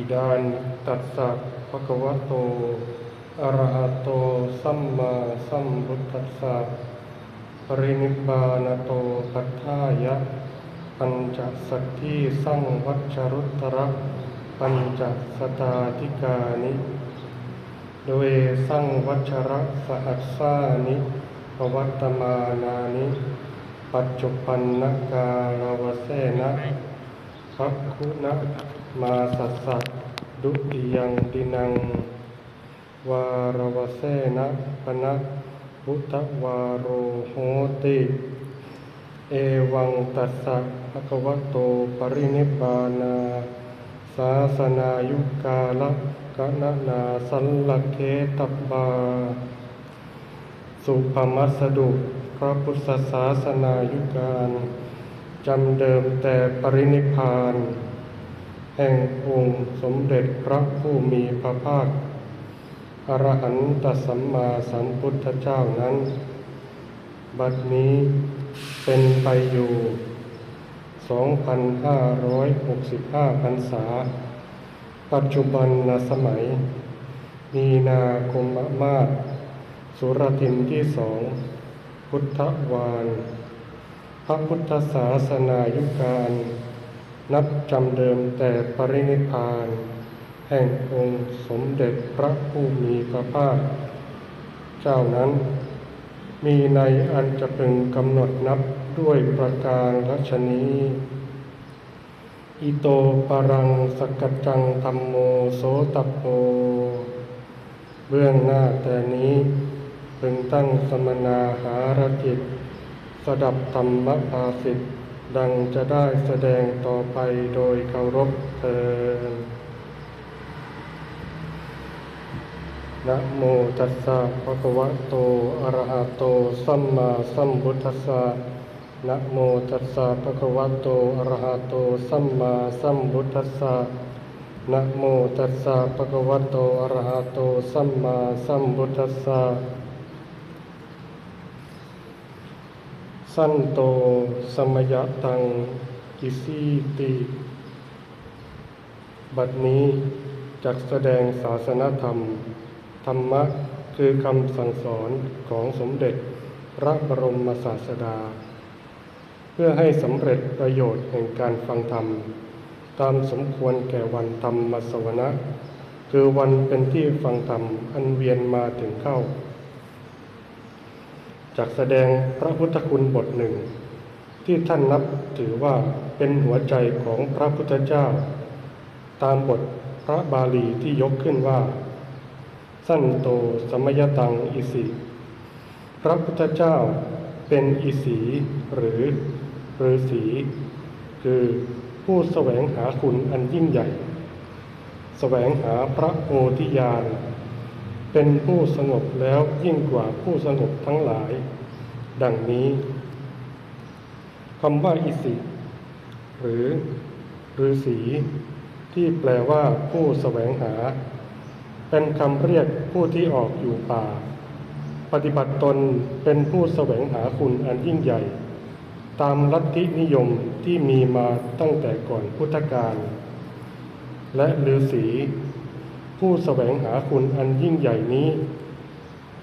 อิดานตัสสะภะคะวะโตอะระหะโตสัมมาสัมพุทธัสสะปรินิพพานโตปัฏฐายะ ปัญจสัทธิสังวัชรุตระปัญจสตาธิกานิโดยสังวัชระสหัสสานิปวัตตมานานิ ปัจจุปันนกาลวเสนะภักคุนะ มาสัสสะดุติยังดินัง วารวเสนะปนะพุทธวาโรโหติ เอวังตัสสะภะคะวะโตปรินิพานาศาสนายุกาละกะนะนาสัลลเคตบบา สุภมัสดุพระพุทธศาสนายุการจำเดิมแต่ปรินิพพาน แห่งองค์สมเด็จพระผู้มีพระภาคอรหันตสัมมาสัมพุทธเจ้านั้น บัดนี้เป็นไปอยู่ 2,565พรรษา ปัจจุบันนสมัย มีนาคมมาศสุรทินที่สอง พุทธวาน พระพุทธศาสนายุการ นับจำเดิมแต่ปรินิพาน แห่งองค์สมเด็จพระผู้มีพระภาค เจ้านั้น มีในอันจะพึงกำหนดนับด้วยประการลัชนีอิโตปรังสกจจังธรรมโมโสตปโป เบื้องหน้าแต่นี้พึงตั้งสมนาหารกิจสดับธรรมภาสิทธิ ดังจะได้แสดงต่อไปโดยเคารพเทินนะโมตัสสะภะคะวะโต อะระหะโต สัมมาสัมพุทธัสสะนะโมตัสสะภะคะวะโต อะระหะโต สัมมาสัมพุทธัสสะนะโมตัสสะภะคะวะโต อะระหะโต สัมมาสัมพุทธัสสะ สั้นโตสมยตังกิสีติ บัดนี้จักแสดงศาสนธรรม ธรรมะคือคำสั่งสอนของสมเด็จพระบรมศาสดา เพื่อให้สำเร็จประโยชน์แห่งการฟังธรรม ตามสมควรแก่วันธรรมสวนะ คือวันเป็นที่ฟังธรรมอันเวียนมาถึงเข้า จากแสดงพระพุทธคุณบทหนึ่ง ที่ท่านนับถือว่าเป็นหัวใจของพระพุทธเจ้า ตามบทพระบาลีที่ยกขึ้นว่า สั้นโตสมยตังอิสิ พระพุทธเจ้าเป็นอิสีหรือฤาษีคือผู้แสวงหาคุณอันยิ่งใหญ่ แสวงหาพระโพธิญาณ เป็นผู้สงบแล้วยิ่งกว่าผู้สงบทั้งหลาย ดังนี้คำว่าอิสิ หรือฤาษีที่แปลว่าผู้แสวงหา เป็นคำเรียกผู้ที่ออกอยู่ป่า ปฏิบัติตนเป็นผู้แสวงหาคุณอันยิ่งใหญ่ ตามลัทธินิยมที่มีมาตั้งแต่ก่อนพุทธกาลและฤาษี ผู้แสวงหาคุณอันยิ่งใหญ่นี้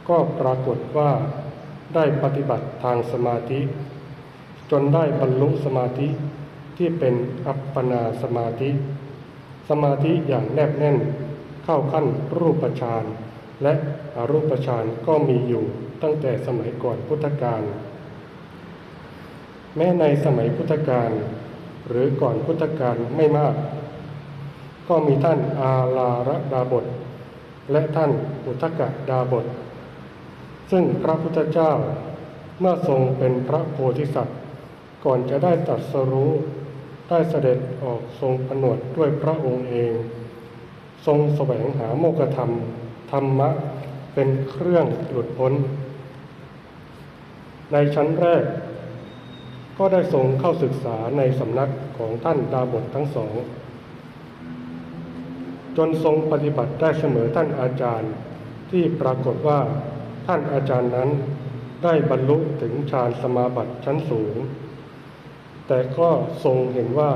ก็ปรากฏว่าได้ปฏิบัติทางสมาธิ จนได้บรรลุสมาธิที่เป็นอัปปนาสมาธิ สมาธิอย่างแนบแน่นเข้าขั้นรูปฌานและอรูปฌานก็มีอยู่ตั้งแต่สมัยก่อนพุทธกาลแม้ในสมัยพุทธกาลหรือก่อนพุทธกาลไม่มาก ก็มีท่านอาลาระดาบท และท่านอุทกะดาบท ซึ่งพระพุทธเจ้าเมื่อทรงเป็นพระโพธิสัตว์ ก่อนจะได้ตรัสรู้ได้เสด็จออกทรงผนวดด้วยพระองค์เอง ทรงแสวงหาโมกธรรม ธรรมะเป็นเครื่องหลุดพ้น ในชั้นแรก ก็ได้ทรงเข้าศึกษาในสำนักของท่านดาบททั้งสอง จนทรงปฏิบัติได้เสมอท่านอาจารย์ ที่ปรากฏว่าท่านอาจารย์นั้นได้บรรลุถึงฌานสมาบัติชั้นสูง แต่ก็ทรงเห็นว่า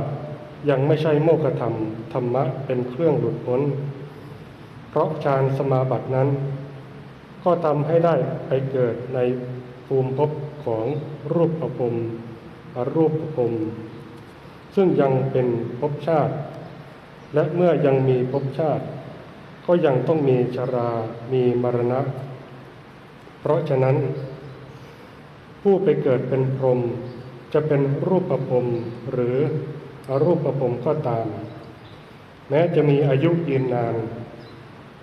ยังไม่ใช่โมกขธรรมธรรมะเป็นเครื่องหลุดพ้น เพราะฌานสมาบัตินั้น ก็ทำให้ได้ไปเกิดในภูมิภพของรูปประพรมอรูปประพรมซึ่งยังเป็นภพชาติ และเมื่อยังมีภพชาติ ก็ยังต้องมีชรา มีมรณะ เพราะฉะนั้น ผู้ไปเกิดเป็นพรหมจะเป็นรูปประพรมหรืออรูปประพรมก็ตาม แม้จะมีอายุยืนนาน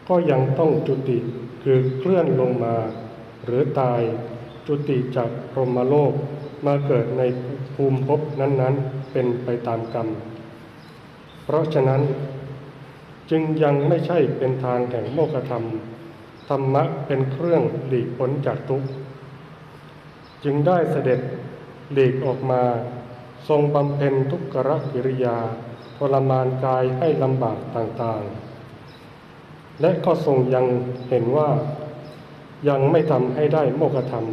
ก็ยังต้องจุติคือเคลื่อนลงมา หรือตายจุติจากพรหมโลกมาเกิดในภูมิภพนั้นๆ เป็นไปตามกรรม เพราะฉะนั้นจึงยังไม่ใช่เป็นทางแห่งโมกขธรรม ธรรมะเป็นเครื่องหลีกพ้นจากทุกข์ จึงได้เสด็จหลีกออกมา ทรงบำเพ็ญทุกขกิริยาทรมานกายให้ลำบากต่างๆ และก็ทรงยังเห็นว่ายังไม่ทำให้ได้โมกขธรรม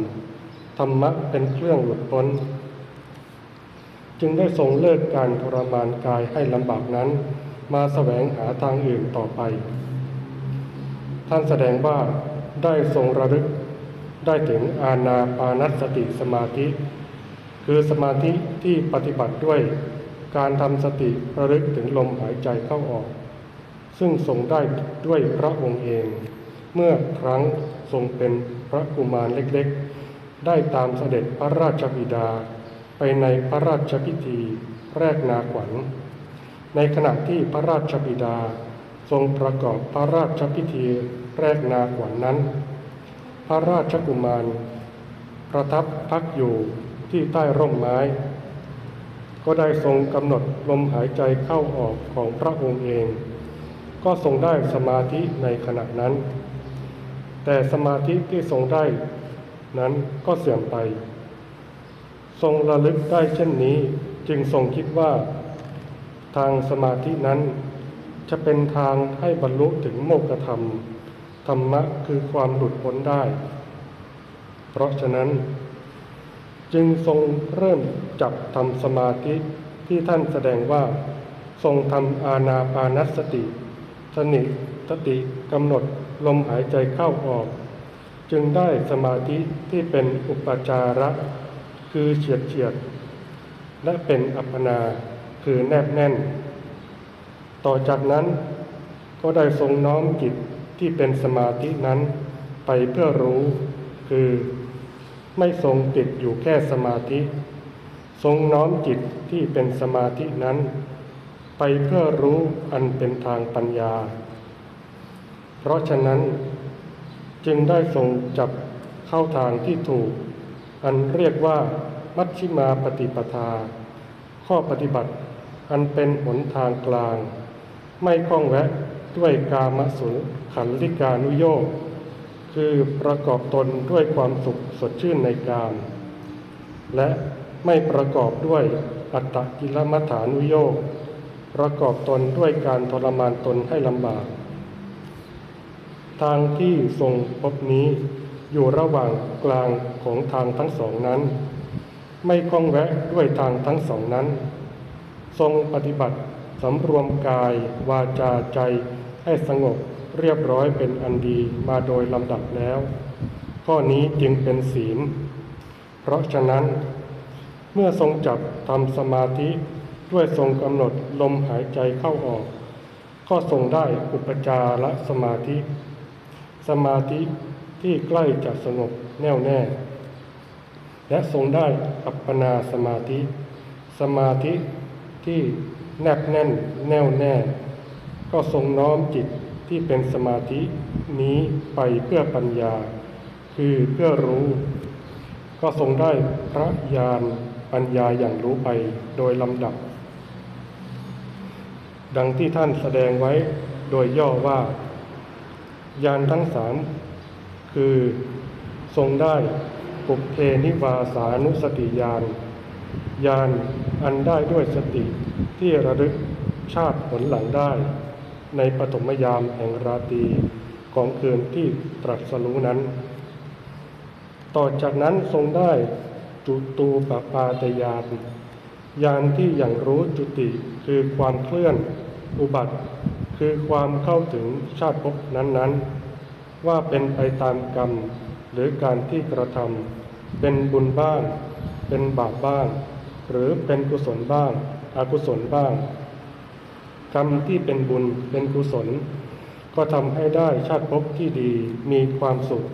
ธรรมะเป็นเครื่องหลุดพ้น จึงได้ทรงเลิกการทรมานกายให้ลำบากนั้น มาแสวงหาทางอื่นต่อไป ท่านแสดงว่าได้ทรงระลึกได้ถึงอาณาปานสติสมาธิ คือสมาธิที่ปฏิบัติด้วยการทำสติระลึกถึงลมหายใจเข้าออก ซึ่งทรงได้ด้วยพระองค์เอง เมื่อครั้งทรงเป็นพระกุมารเล็กๆ ได้ตามเสด็จพระราชบิดา ไปในพระราชพิธีแรกนาขวัญ ในขณะที่พระราชบิดาทรงประกอบพระราชพิธีแรกนาขวัญนนั้น พระราชกุมาร ประทับพักอยู่ที่ใต้ร่มไม้ ก็ได้ทรงกำหนดลมหายใจเข้าออกของพระองค์เอง ก็ทรงได้สมาธิในขณะนั้น แต่สมาธิที่ทรงได้นั้นก็เสื่อมไป ทรงระลึกได้เช่นนี้ จึงทรงคิดว่า ทางสมาธินั้น จะเป็นทางให้บรรลุถึงโมกขธรรม ธรรมะคือความหลุดพ้นได้ เพราะฉะนั้น จึงทรงเริ่มจับทำสมาธิที่ท่านแสดงว่า ทรงทำอาณาปานสติสนิสติกำหนดลมหายใจเข้าออก จึงได้สมาธิที่เป็นอุปจาระ คือเฉียดเฉียด และเป็นอัปปนาคือแนบแน่น ต่อจากนั้นก็ได้ทรงน้อมจิตที่เป็นสมาธินั้นไปเพื่อรู้ คือไม่ทรงติดอยู่แค่สมาธิ ทรงน้อมจิตที่เป็นสมาธินั้น ไปเพื่อรู้อันเป็นทางปัญญา เพราะฉะนั้นจึงได้ทรงจับเข้าทางที่ถูก อันเรียกว่ามัชชิมาปฏิปทา ข้อปฏิบัติอันเป็นหนทางกลาง ไม่คล้องแวะด้วยกามสุขันลิกานุโยคคือประกอบตนด้วยความสุขสดชื่นในกาม และไม่ประกอบด้วยอัตตกิลมัฐานุโยคประกอบตนด้วยการทรมานตนให้ลำบาก ทางที่ทรงพบนี้ อยู่ระหว่างกลางของทางทั้งสองนั้น ไม่คล้องแวะด้วยทางทั้งสองนั้น ทรงปฏิบัติสำรวมกายวาจาใจให้สงบเรียบร้อยเป็นอันดีมาโดยลำดับแล้ว ข้อนี้จึงเป็นศีล เพราะฉะนั้น เมื่อทรงจับทำสมาธิด้วยทรงกำหนดลมหายใจเข้าออก ก็ทรงได้อุปจารสมาธิ สมาธิ ที่ใกล้จะสงบแน่วแน่ และทรงได้อัปปนาสมาธิ สมาธิที่แนบแน่นแน่วแน่ ก็ทรงน้อมจิตที่เป็นสมาธินี้ไปเพื่อปัญญา คือเพื่อรู้ ก็ทรงได้พระญาณปัญญาอย่างรู้ไปโดยลำดับ ดังที่ท่านแสดงไว้โดยย่อว่า ญาณทั้งสาม คือ ทรงได้ปุกเพนิวาสานุสติญาณญาณอันได้ด้วยสติที่ระลึกชาติผลหลังได้ ในปฐมยามแห่งราตรีของคืนที่ตรัสรู้นั้น ต่อจากนั้นทรงได้จุตูปปาตยานยานที่อย่างรู้จุติคือความเคลื่อนอุบัติ คือความเข้าถึงชาติภพนั้นๆ ว่าเป็นไปตามกรรม หรือการที่กระทำเป็นบุญบ้าง เป็นบาปบ้าง หรือเป็นกุศลบ้าง อกุศลบ้าง กรรมที่เป็นบุญเป็นกุศล ก็ทำให้ได้ชาติภพที่ดีมีความสุข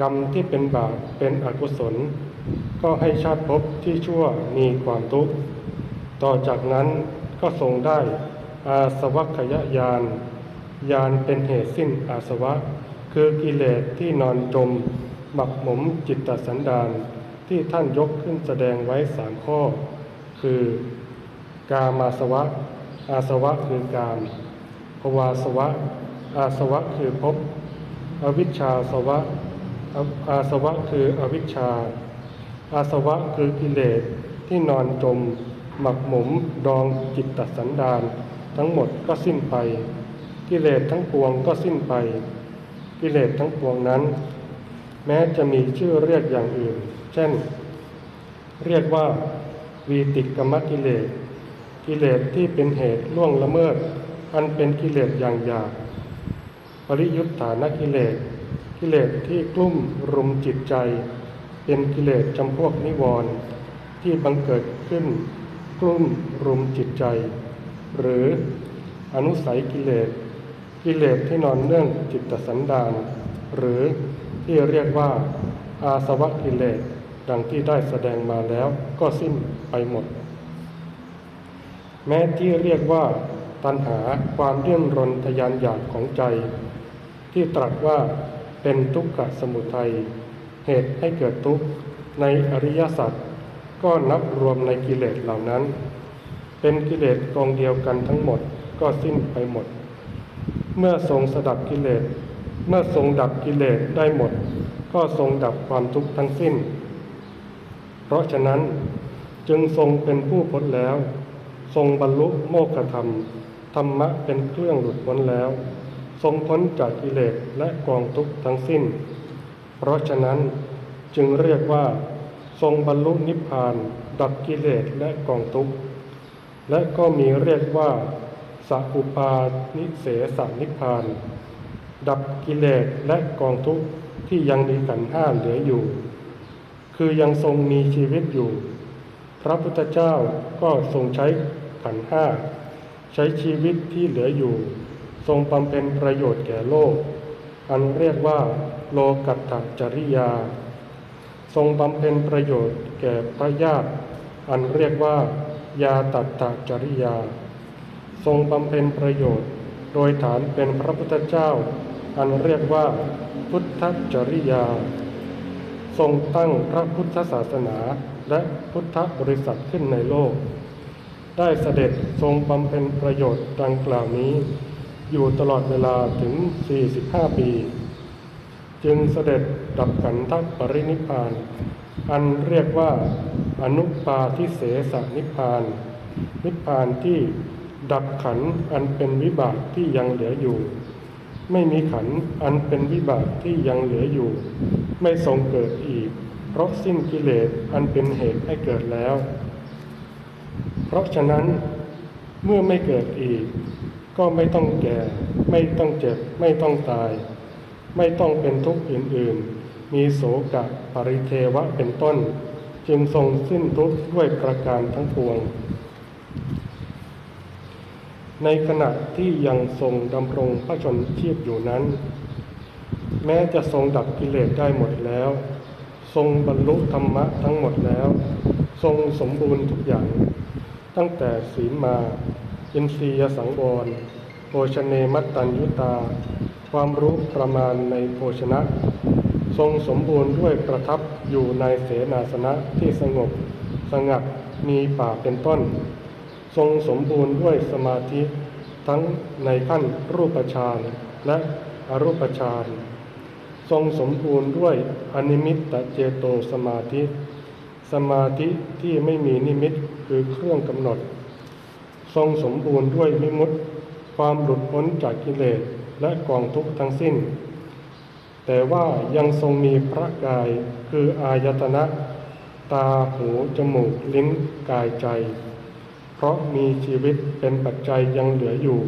กรรมที่เป็นบาปเป็นอกุศล ก็ให้ชาติภพที่ชั่วมีความทุกข์ ต่อจากนั้นก็ทรงได้อาสวัคยญาณ ญาณเป็นเหตุสิ้นอาสวะ คือกิเลสที่นอนจม หมักหมมจิตตสันดานที่ท่านยกขึ้นแสดงไว้สามข้อ คือ กามาสวะ อาสวะคือกามภวาสวะ อาสวะคือภพอวิชชาสวะ อาสวะคืออวิชชา อาสวะคือกิเลสที่นอนจม หมักหมมดองจิตตสันดานทั้งหมดก็สิ้นไป กิเลสทั้งปวงก็สิ้นไป กิเลสทั้งปวงนั้น แม้จะมีชื่อเรียกอย่างอื่น เช่น เรียกว่าวีติกรรมกิเลส กิเลสที่เป็นเหตุล่วงละเมิด อันเป็นกิเลสอย่างหยาบปริยุทธานกิเลส กิเลสที่กลุ่มรุมจิตใจ เป็นกิเลสจำพวกนิวรณ์ที่บังเกิดขึ้นกลุ่มรุมจิตใจ หรืออนุสัยกิเลส กิเลสที่นอนเนื่องจิตตสันดาน หรือที่เรียกว่าอาสวะกิเลสดังที่ได้แสดงมาแล้วก็สิ้นไปหมด แม้ที่เรียกว่า ตัณหาความเลื่อนรนทยานอยากของใจ ที่ตรัสว่าเป็นทุกขสมุทัยเหตุให้เกิดทุกข์ในอริยสัจก็นับรวมในกิเลสเหล่านั้น เป็นกิเลสกองเดียวกันทั้งหมดก็สิ้นไปหมด เมื่อทรงสดับกิเลส เมื่อทรงดับกิเลสได้หมด ก็ทรงดับความทุกข์ทั้งสิ้น เพราะฉะนั้นจึงทรงเป็นผู้พ้นแล้ว ทรงบรรลุโมกขธรรม ธรรมะเป็นเครื่องหลุดพ้นแล้ว ทรงพ้นจากกิเลสและกองทุกข์ทั้งสิ้น เพราะฉะนั้นจึงเรียกว่า ทรงบรรลุนิพพาน ดับกิเลสและกองทุกข์และก็มีเรียกว่า สัอุปานิเสสนิพาน ดับกิเลสและกองทุกข์ที่ยังมีขันห้าเหลืออยู่ คือยังทรงมีชีวิตอยู่ พระพุทธเจ้าก็ทรงใช้ขันห้า ใช้ชีวิตที่เหลืออยู่ ทรงบำเพ็ญประโยชน์แก่โลก อันเรียกว่าโลกัตถจริยา ทรงบำเพ็ญประโยชน์แก่พระญาติอันเรียกว่ายาตัตตจริยา ทรงบำเพ็ญประโยชน์ โดยฐานเป็นพระพุทธเจ้า อันเรียกว่าพุทธจริยา ทรงตั้งพระพุทธศาสนาและพุทธบริษัทขึ้นในโลก ได้เสด็จทรงบำเพ็ญประโยชน์ดังกล่าวนี้ อยู่ตลอดเวลาถึง 45 ปี จึงเสด็จดับขันธปรินิพาน อันเรียกว่าอนุปาทิเสสนิพาน นิพานที่ ดับขันอันเป็นวิบากที่ยังเหลืออยู่ ไม่มีขันอันเป็นวิบากที่ยังเหลืออยู่ ไม่ทรงเกิดอีก เพราะสิ้นกิเลสอันเป็นเหตุให้เกิดแล้ว เพราะฉะนั้นเมื่อไม่เกิดอีก ก็ไม่ต้องแก่ ไม่ต้องเจ็บ ไม่ต้องตาย ไม่ต้องเป็นทุกข์อื่นๆ มีโสกะปริเทวะเป็นต้น จึงทรงสิ้นทุกข์ด้วยประการทั้งปวง ในขณะที่ยังทรงดำรงพระชนชีพอยู่นั้น แม้จะทรงดับกิเลสได้หมดแล้ว ทรงบรรลุธรรมะทั้งหมดแล้ว ทรงสมบูรณ์ทุกอย่าง ตั้งแต่ศีลมา อินทรียสังวรโภชเนมัตตัญยุตา ความรู้ประมาณในโภชนะ ทรงสมบูรณ์ด้วยประทับอยู่ในเสนาสนะที่สงบ สงัดมีป่าเป็นต้น ทรงสมบูรณ์ด้วยสมาธิทั้งในขั้นรูปฌานและอรูปฌานทรงสมบูรณ์ด้วยอนิมิตตเจโตสมาธิ สมาธิที่ไม่มีนิมิตคือเครื่องกำหนด ทรงสมบูรณ์ด้วยมิมุตติความหลุดพ้นจากกิเลสและกองทุกข์ทั้งสิ้น แต่ว่ายังทรงมีพระกายคืออายตนะ ตาหูจมูกลิ้นกายใจ เพราะมีชีวิตเป็นปัจจัยยังเหลืออยู่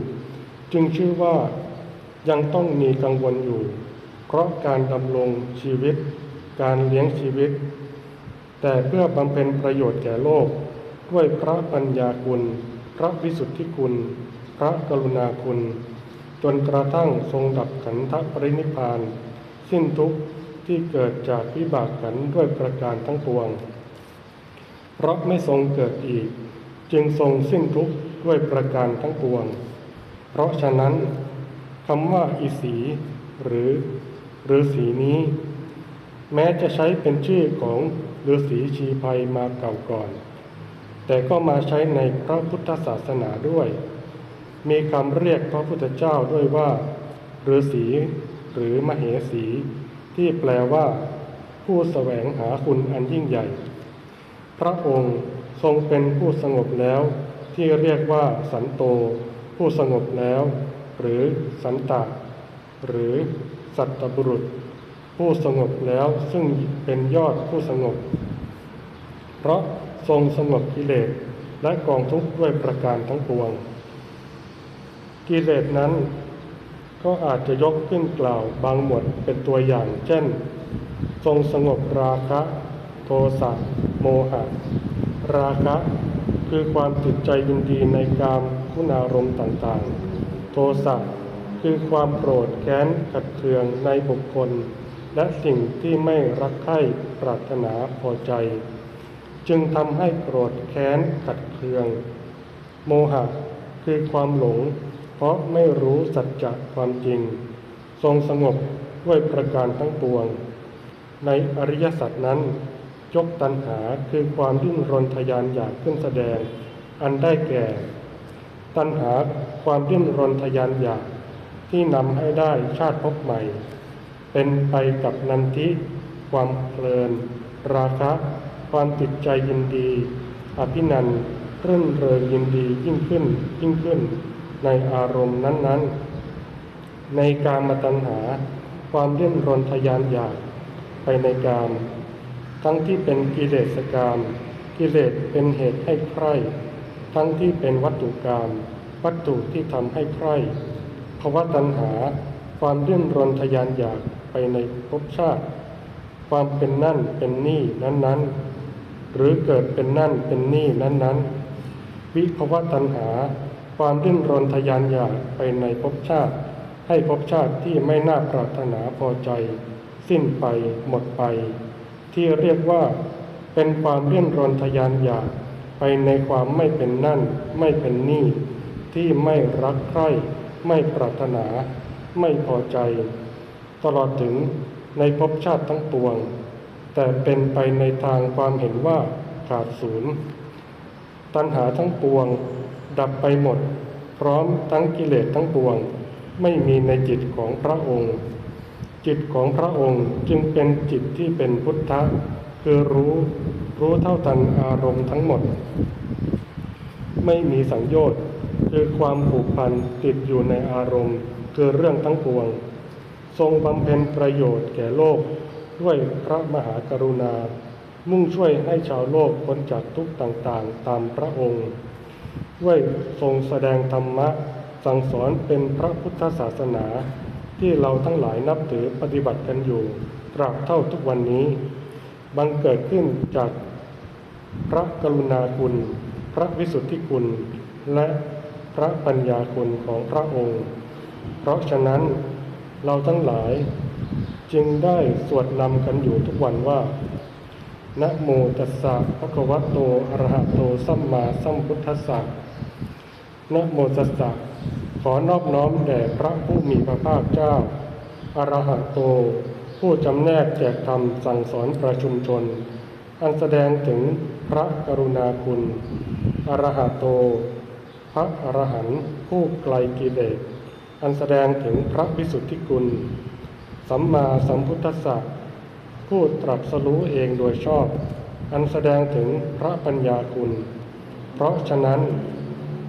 จึงชื่อว่ายังต้องมีกังวลอยู่ เพราะการดำรงชีวิต การเลี้ยงชีวิต แต่เพื่อบำเพ็ญประโยชน์แก่โลก ด้วยพระปัญญาคุณ พระวิสุทธิคุณ พระกรุณาคุณ จนกระทั่งทรงดับขันธปรินิพาน สิ้นทุกข์ที่เกิดจากวิบากขันธด้วยประการทั้งปวง เพราะไม่ทรงเกิดอีก จึงทรงสิ้นทุกข์ด้วยประการทั้งปวง เพราะฉะนั้นคำว่าอีสี หรือฤาษีนี้ แม้จะใช้เป็นชื่อของฤาษีชีภัยมาเก่าก่อน แต่ก็มาใช้ในพระพุทธศาสนาด้วย มีคำเรียกพระพุทธเจ้าด้วยว่าฤาษีหรือมเหสี ที่แปลว่า ผู้แสวงหาคุณอันยิ่งใหญ่ พระองค์ ทรงเป็นผู้สงบแล้วที่เรียกว่าสันโต ผู้สงบแล้ว หรือสันตะ หรือสัตตบุรุษ ผู้สงบแล้วซึ่งเป็นยอดผู้สงบ เพราะทรงสงบกิเลสและกองทุกข์ด้วยประการทั้งปวง กิเลสนั้นก็อาจจะยกขึ้นกล่าวบางหมวดเป็นตัวอย่าง เช่น ทรงสงบราคะ โทสะโมหะ ราคะคือความติดใจยินดีในกามคุณอารมณ์ต่างๆ โทสะคือความโกรธแค้นขัดเคืองในบุคคล และสิ่งที่ไม่รักใคร่ปรารถนาพอใจ จึงทำให้โกรธแค้นขัดเคือง โมหะคือความหลง เพราะไม่รู้สัจจะความจริง ทรงสงบด้วยประการทั้งปวง ในอริยสัจนั้น ยกตัณหาคือความดิ้นรนทยานอยากขึ้นแสดง อันได้แก่ ตัณหาความดิ้นรนทยานอยากที่นำให้ได้ชาติภพใหม่ เป็นไปกับนันทิ ความเพลิน ราคะ ความติดใจยินดี อภินันท์รื่นเริงยินดียิ่งขึ้นยิ่งขึ้น ในอารมณ์นั้น ๆ ในการมาตัณหา ความดิ้นรนทยานอยาก ไปในกาม ทั้งที่เป็นกิเลสกามกิเลสเป็นเหตุให้ใคร่ทั้งที่เป็นวัตถุกรรมวัตถุที่ทำให้ใคร่ภาวะตัณหา ความดิ้นรนทยานอยากไปในภพชาติ ความเป็นนั่นเป็นนี่นั้นๆ หรือเกิดเป็นนั่นเป็นนี่นั้นๆ วิภาวะตัณหา ความดิ้นรนทยานอยากไปในภพชาติ ให้ภพชาติที่ไม่น่าปรารถนาพอใจ สิ้นไปหมดไป ที่เรียกว่าเป็นความเลี่ยนรนทยานอยากไปในความไม่เป็นนั่น ไม่เป็นนี่ ที่ไม่รักใคร่ไม่ปรารถนา ไม่พอใจ ตลอดถึงในภพชาติทั้งปวง แต่เป็นไปในทางความเห็นว่าขาดศูนย์ตัณหาทั้งปวง ดับไปหมด พร้อมทั้งกิเลสทั้งปวง ไม่มีในจิตของพระองค์ จิตของพระองค์จึงเป็นจิตที่เป็นพุทธะ คือรู้รู้เท่าทันอารมณ์ทั้งหมด ไม่มีสังโยชน์คือความผูกพันติดอยู่ในอารมณ์ คือเรื่องทั้งปวง ทรงบำเพ็ญประโยชน์แก่โลก ด้วยพระมหากรุณา มุ่งช่วยให้ชาวโลกพ้นจากทุกข์ต่างๆ ตามพระองค์ ด้วยทรงแสดงธรรมะสั่งสอนเป็นพระพุทธศาสนา ที่เราทั้งหลายนับถือปฏิบัติกันอยู่ตราบเท่าทุกวันนี้ บังเกิดขึ้นจากพระกรุณาคุณ พระวิสุทธิคุณ และพระปัญญาคุณของพระองค์ เพราะฉะนั้นเราทั้งหลายจึงได้สวดนำกันอยู่ทุกวันว่านะโมตัสสะภะคะวะโตอะระหะโตสัมมาสัมพุทธัสสะนะโมตัสสะ ขอนอบน้อมแด่พระผู้มีพระภาคเจ้าอระหะโต ผู้จำแนกแจกธรรมสั่งสอนประชุมชน อันแสดงถึงพระกรุณาคุณ อระหะโต พระอรหันต์ผู้ไกลกิเลส อันแสดงถึงพระวิสุทธิคุณ สัมมาสัมพุทธัสสะผู้ตรัสรู้เองโดยชอบ อันแสดงถึงพระปัญญาคุณ เพราะฉะนั้น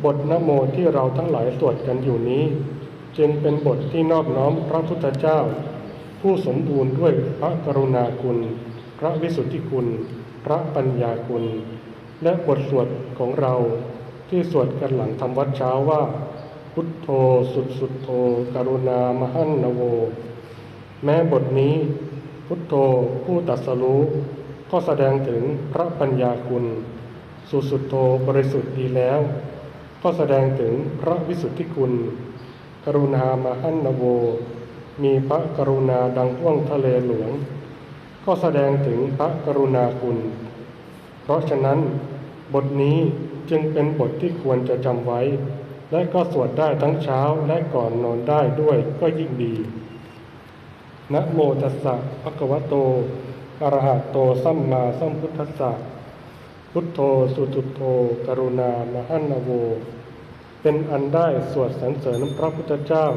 บทนโมที่เราทั้งหลายสวดกันอยู่นี้ จึงเป็นบทที่นอบน้อมพระพุทธเจ้า ผู้สมบูรณ์ด้วยพระกรุณาคุณ พระวิสุทธิคุณ พระปัญญาคุณ และบทสวดของเราที่สวดกันหลังทำวัดเช้าว่า พุทโธสุดสุดโธกรุณามหันนโว แม้บทนี้ พุทโธผู้ตรัสรู้ก็แสดงถึงพระปัญญาคุณ สุดสุดโธบริสุทธิ์ดีแล้ว ก็แสดงถึงพระวิสุทธิคุณ กรุณามหันนโว มีพระกรุณาดังท่วงทะเลหลวง ก็แสดงถึงพระกรุณาคุณ เพราะฉะนั้น บทนี้จึงเป็นบทที่ควรจะจำไว้ และก็สวดได้ทั้งเช้าและก่อนนอนได้ด้วยก็ยิ่งดี นะโมตัสสะภะคะวะโตอะระหะโตสัมมาสัมพุทธัสสะ พุทโธสุตุโธกรุณามหันนโว เป็นอันได้สวดสรรเสริญพระพุทธเจ้า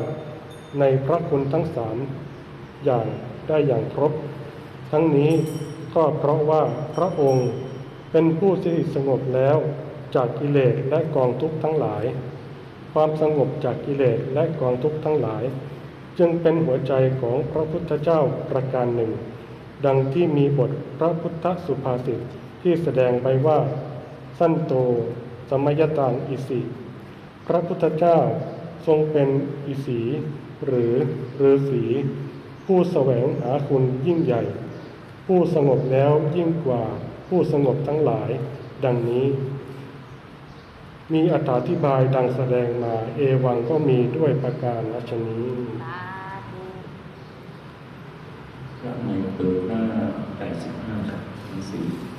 ในพระคุณทั้งสามอย่างได้อย่างครบ ทั้งนี้ก็เพราะว่าพระองค์เป็นผู้ที่สงบแล้วจากกิเลสและกองทุกข์ทั้งหลาย ความสงบจากกิเลสและกองทุกข์ทั้งหลาย จึงเป็นหัวใจของพระพุทธเจ้าประการหนึ่ง ดังที่มีบทพระพุทธสุภาษิต ที่แสดงไปว่า สั้นโตสมยตังอิสิ พระพุทธเจ้าทรงเป็นอิสี หรือฤาษีผู้แสวงหาคุณยิ่งใหญ่ ผู้สงบแล้วยิ่งกว่าผู้สงบทั้งหลาย ดังนี้ มีอธิบายดังแสดงมาเอวังก็มีด้วยประการรัชนี้พระในตัวหน้า85ครับทั้งสี่